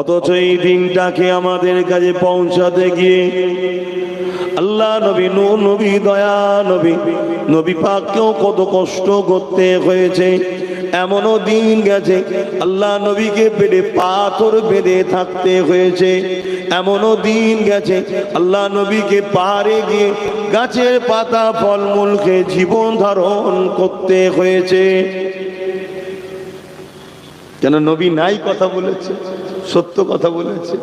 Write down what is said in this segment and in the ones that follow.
অথচ এই দিনটাকে আমাদের কাছে পৌঁছাতে গিয়ে আল্লাহ নবী, নূ নবী, দয়া নবী নবী পাককেও কত কষ্ট করতে হয়েছে। এমনও দিন গেছে, আল্লাহ নবীকে পেটে পাথর বেঁধে থাকতে হয়েছে। এমনও দিন গেছে, আল্লাহ নবীকে পাহাড়ে গিয়ে গাছের পাতা, ফলমূল খেয়ে জীবন ধারণ করতে হয়েছে। কেন নবী নাই কথা বলেছে? সত্য কথা বলেছে।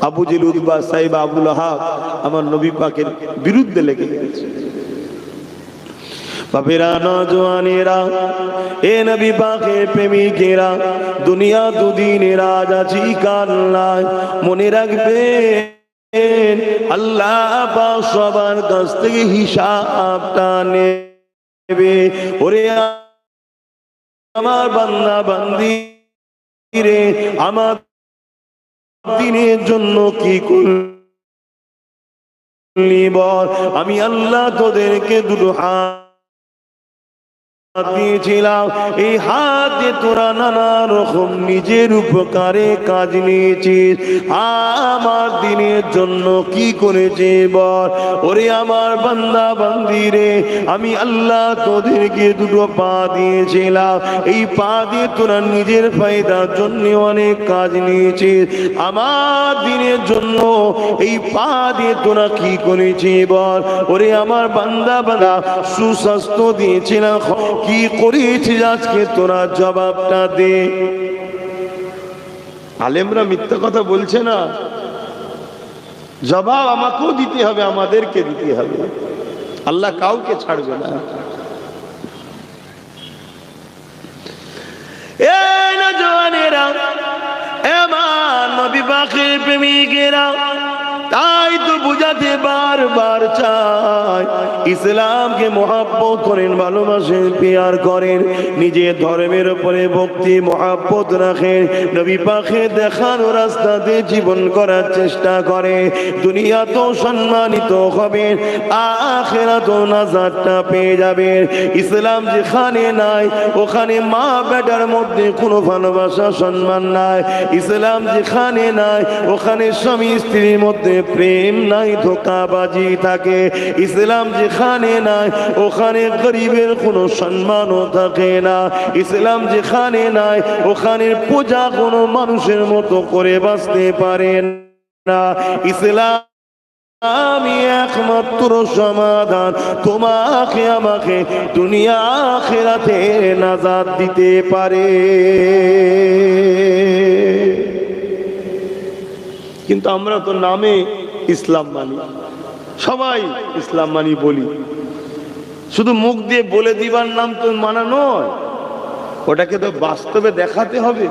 আবু জিল উদ্বা সাহেব আবুল হাক আমার নবী পাকের বিরুদ্ধে লেগে গেছে। আল্লাহ সবার নেবে। ওরে আমার বান্দা বান্দি রে আমার দিনের জন্য কি করলি আমি আল্লাহ তোদেরকে দুটো হাত দিয়েছিলাম। এই হাত তোরা নানা রকম নিজের উপকারে কাজ নিয়েছিস, আমার দিনের জন্য কি করেছে বল? ওরে আমার বান্দা বান্দি আমি আল্লাহ তোদেরকে দুটো পা দিয়েছিলাম। এই পা দিয়ে তোরা নিজের ফায়দার জন্য অনেক কাজ নিয়েছিস। আমার দিনের জন্য এই পা দিয়ে তোরা কি করেছি বল? ওরে আমার বান্দা বান্দা, সুস্বাস্থ্য দিয়েছিলাম কি করেছিস আজকে? তোরা জবাবটা দে। আলেমরা মিথ্যা কথা বলছে না। জবাব আমাকেও দিতে হবে, আমাদেরকে দিতে হবে। আল্লাহ কাউকে ছাড়বে না। এই না জওয়ানেরা এমান নবী পাখির প্রেমিকেরা তাই তো বুঝাতে বারবার চাই। ইসলামকে মহাব্বত করেন, ভালোবাসেন, পেয়ার করেন, নিজের ধর্মের উপরে ভক্তি, মহাব্বত রাখেন, নবী পাখে দেখানো রাস্তাতে জীবন করার চেষ্টা করে দুনিয়া তো সম্মানিত হবেন আখেরা তো নাজারটা পেয়ে যাবেন। ইসলাম যেখানে নাই, ওখানে মা বেটার মধ্যে কোনো ভালোবাসা, সম্মান নাই। ইসলাম যেখানে নাই, ওখানে স্বামী স্ত্রীর মধ্যে প্রেম নাই, ধোকাবাজি থাকে। ইসলাম যেখানে নাই, ওখানে গরিবের কোনো সম্মানও থাকে না। ইসলাম যেখানে নাই ওখানে পূজা কোনো মানুষের মতো করে বাঁচতে পারে না। ইসলাম আমি একমাত্র সমাধান। তোমাকে আমাকে দুনিয়া আখেরাতে নাজাদ দিতে পারে। কিন্তু আমরা তো নামে ইসলাম মানি। সবাই ইসলাম মানি বলি। শুধু মুখ দিয়ে বলে দিবার নাম তো মানা নয়, ওটাকে তো বাস্তবে দেখাতে হবে।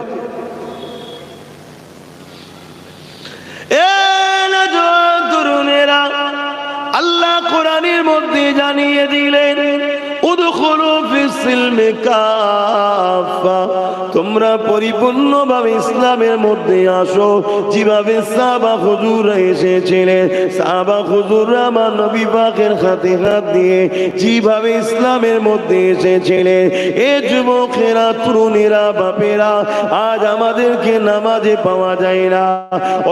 আল্লাহ কোরআনের মধ্যে জানিয়ে দিলেন তোমরা পরিপূর্ণভাবে ইসলামের মধ্যে আসো। যেভাবে সাবা হুজুর এসেছিলেন সাবা হুজুর আমার নবী পাকের হাতে হাত দিয়ে যেভাবে ইসলামের মধ্যে এসেছিলেন, এ যুবকেরা, তরুণেরা, বাপেরা, আজ আমাদেরকে নামাজে পাওয়া যায় না।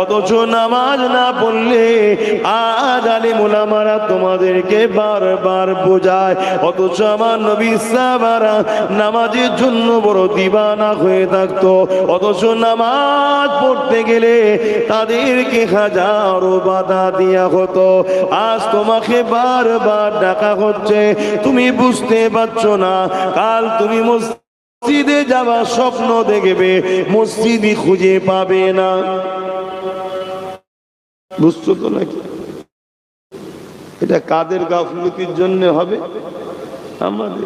অথচ নামাজ না পড়লে আজ আলী মোলামারা তোমাদেরকে বারবার বোঝায়। অথচ আমার নবী সাহাবারা নামাজের জন্য বড় দিবানা হয়ে থাকতো। অথচ নামাজ পড়তে গেলে তাদেরকে হাজারো বাধা দেওয়া হতো। আজ তোমাকে বারবার ডাকা হচ্ছে, তুমি বুঝতে পারছ না। কাল তুমি মসজিদে যাওয়া স্বপ্ন দেখবে, মসজিদই খুঁজে পাবে না। বুঝছ তো নাকি? এটা কাদের গাফলতির জন্য হবে? আমাদের।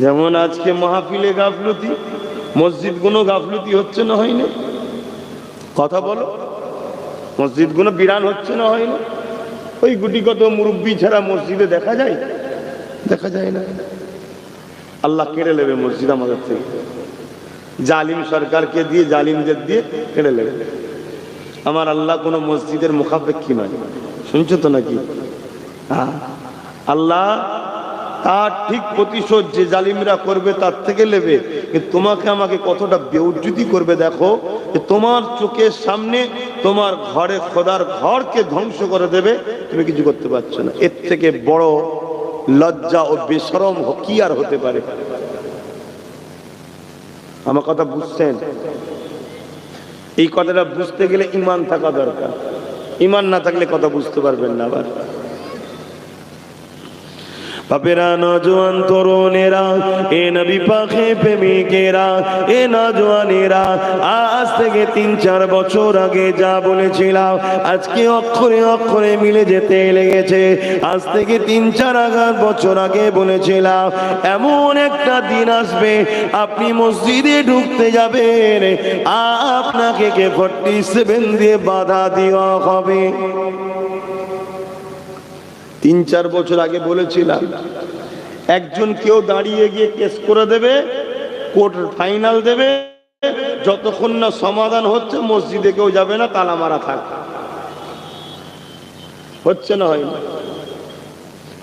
যেমন আজকে মাহফিলে গাফলতি মসজিদগুলো গাফলতি হচ্ছে না হয়নি কথা বলো। মসজিদগুলো বিরান হচ্ছে না হয়নি ওই গুটি কত মুরব্বী ছাড়া মসজিদে দেখা যায়? দেখা যায় না। আল্লাহ কেড়ে নেবে মসজিদ আমাদের থেকে। জালিম সরকারকে দিয়ে, জালিমদের দিয়ে কেড়ে নেবে। আমার আল্লাহ কোনো মসজিদের মুখাপেক্ষী নয়। শুনছো তো নাকি? হ্যাঁ। আল্লাহ তার ঠিক প্রতিশোধ যে জালিমরা করবে তার থেকে নেবে। তোমাকে আমাকে কতটা বেউজ্জুতি করবে দেখো তোমার চোখের সামনে তোমার ঘরে খোদার ঘরকে ধ্বংস করে দেবে, তুমি কিছু করতে পারছ না। এর থেকে বড় লজ্জা ও বেসরম কি আর হতে পারে? আমার কথা বুঝছেন? এই কথাটা বুঝতে গেলে ইমান থাকা দরকার। ইমান না থাকলে কথা বুঝতে পারবেন না আবার। বাপেরা নজওয়ান তরুণেরা, এ নবী পাখে প্রেমিকেরা, এ নজওয়ানেরা, আজ থেকে তিন চার বছর আগে যা বলেছিলাম, আজকে অক্ষরে অক্ষরে মিলে যেতে লেগেছে। আজ থেকে তিন চার আগার বছর আগে বলেছিলাম, এমন একটা দিন আসবে, আপনি মসজিদে ঢুকতে যাবেন, আপনাকে কে ফর্টি সেভেন দিয়ে বাধা দেওয়া হবে। তিন চার বছর আগে বলেছিলাম, একজন কেউ দাঁড়িয়ে গিয়ে কেস করে দেবে, কোর্ট ফাইনাল দেবে, যতক্ষণ না সমাধান হচ্ছে, মসজিদে কেউ যাবে না তালা মারা থাক হচ্ছে না হয় না?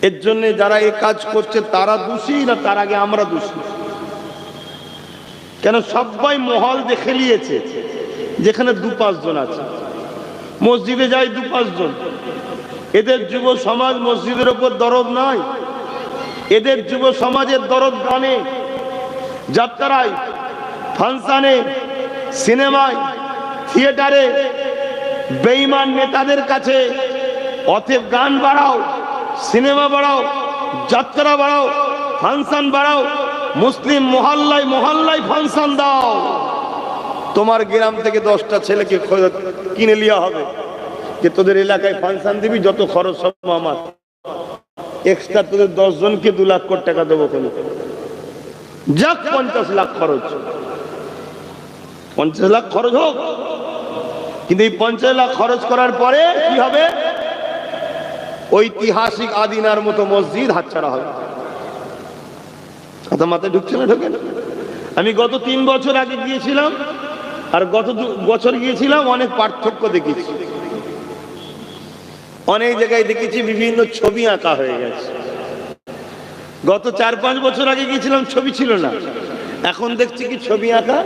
এর জন্য যারা এই কাজ করছে, তারা দোষী না তার আগে আমরা দোষী? কেন সবাই মহল দেখে নিয়েছে, যেখানে দু পাঁচজন আছে। মসজিদে যায় দু পাঁচজন এদের যুব সমাজ মসজিদের ওপর দরদ নাই। এদের যুব সমাজের দরদ গানে যাত্রায়, ফাংশনে, সিনেমায়, থিয়েটারে বেইমান নেতাদের কাছে অতএব গান বাড়াও, সিনেমা বাড়াও, যাত্রা বাড়াও, ফাংশন বাড়াও, মুসলিম মহল্লায় মহল্লায় ফাংশন দাও। তোমার গ্রাম থেকে দশটা ছেলেকে কিনে লিয়া হবে। যে তোদের এলাকায় ফাংশন দিবি, যত খরচ সব আমার। এক্সট্রা তোদের দশ জনকে দু লাখ কোটি টাকা দেবো কেন। যাক, পঞ্চাশ লাখ খরচ। পঞ্চাশ লাখ খরচ হোক। কিন্তু এই পঞ্চাশ লাখ খরচ করার পরে কি হবে? ঐতিহাসিক আদিনার মতো মসজিদ হাতছাড়া হবে। কথা মাথায় ঢুকছে না, ঢোকে? আমি গত তিন বছর আগে গিয়েছিলাম আর গত বছর গিয়েছিলাম, অনেক পার্থক্য দেখেছি। অনেক জায়গায় দেখেছি বিভিন্ন ছবি আঁকা হয়ে গেছে। গত চার পাঁচ বছর আগে গিয়েছিলাম, ছবি ছিল না। এখন দেখছি কি ছবি আঁকা?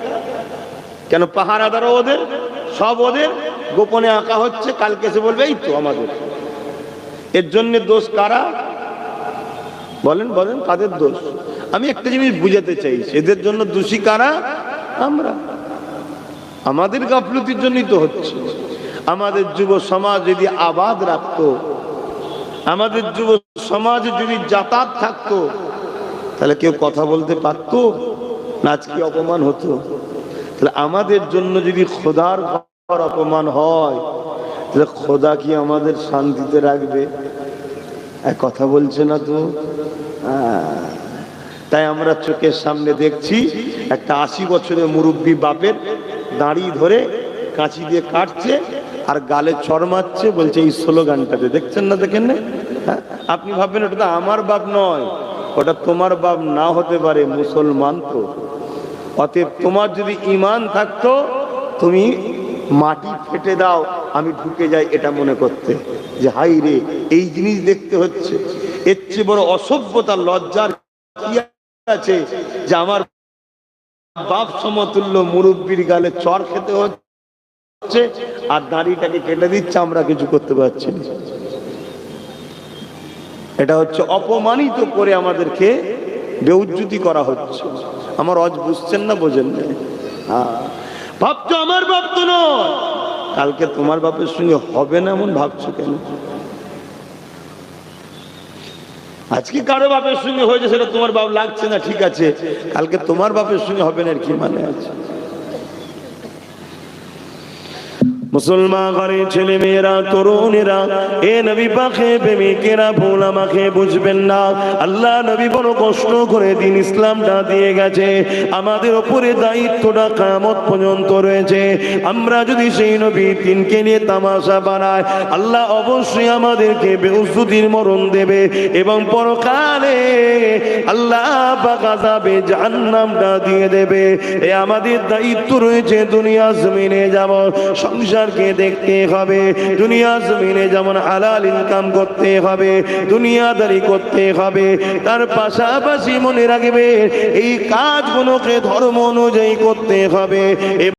কেন পাহারাদারও ওদের? সব ওদের? গোপনে আঁকা হচ্ছে, কালকে এসে বলবে, এই তো আমাদের। এর জন্য দোষ কারা? বলেন বলেন, কাদের দোষ? আমি একটা জিনিস বুঝাতে চাই এদের জন্য দোষী কারা? আমরা। আমাদের গাফলতির জন্যই তো হচ্ছে। আমাদের যুব সমাজ যদি আবাদ রাখতো, আমাদের যুব সমাজ যদি যাতায়াত থাকতো, তাহলে কেউ কথা বলতে পারতো না আজকে অপমান হতো? তাহলে আমাদের জন্য যদি খোদার ঘর অপমান হয়, তাহলে খোদা কি আমাদের শান্তিতে রাখবে? কথা বলছে না তো? তাই আমরা চোখের সামনে দেখছি, একটা আশি বছরের মুরব্বী বাপের দাঁড়িয়ে ধরে কাঁচি দিয়ে কাটছে আর গালে চড় মারছে, বলছে, এই স্লোগানটাতে দেখছেন না দেখেন না? হ্যাঁ? আপনি ভাববেন ওটা তো আমার বাপ নয়, ওটা তোমার বাপ না হতে পারে, মুসলমান তো। অতএব তোমার যদি ইমান থাকতো, তুমি মাটি ফেটে দাও, আমি ঢুকে যাই এটা মনে করতে। যে হাই রে, এই জিনিস দেখতে হচ্ছে। এর চেয়ে বড় অসভ্যতা, লজ্জার কি আছে? যে আমার বাপ সমতুল্য মুরব্বীর গালে চর খেতে হচ্ছে। আর দাড়িটাকে কেটে দিচ্ছে, আমরা কিছু করতে পারছি না। এটা হচ্ছে অপমানিত করে আমাদেরকে বেউজ্জুতি করা হচ্ছে। আমার অজ বুঝছেন না, বোঝেন না? হ্যাঁ। ভাবছ আমার বাপ তো নয়। কালকে তোমার বাপের সঙ্গে হবে না এমন ভাবছ কেন? আজকে কারও বাপের সঙ্গে হয়েছে সেটা তোমার বাপ লাগছে না, ঠিক আছে। কালকে তোমার বাপের সঙ্গে হবে না এর কি মানে আছে? মুসলমান ঘরের ছেলে মেয়েরা, তরুণেরা, এ নবী পাখে প্রেমিকেরা ভুল আমাকে বুঝবেন না। আল্লাহ নবী বড় কষ্ট করে দিন ইসলামটা দিয়ে গেছে। আমাদের ওপরে দায়িত্বটা কামত পর্যন্ত রয়েছে। আমরা যদি সেই নবী তিনকে নিয়ে তামাশা বানাই, আল্লাহ অবশ্যই আমাদেরকে বেউসুদির মরণ দেবে এবং পরকালে আল্লাহ বাগাজাবে জাহান্নামটা দিয়ে দেবে। এ আমাদের দায়িত্ব রয়েছে দুনিয়া জমিনে যাব সংসার সংসারকে দেখতে হবে। দুনিয়া জমিনে যেমন হালাল ইনকাম করতে হবে, দুনিয়াদারি করতে হবে, তার পাশাপাশি মনে রাখবে, এই কাজগুলোকে ধর্ম অনুযায়ী করতে হবে।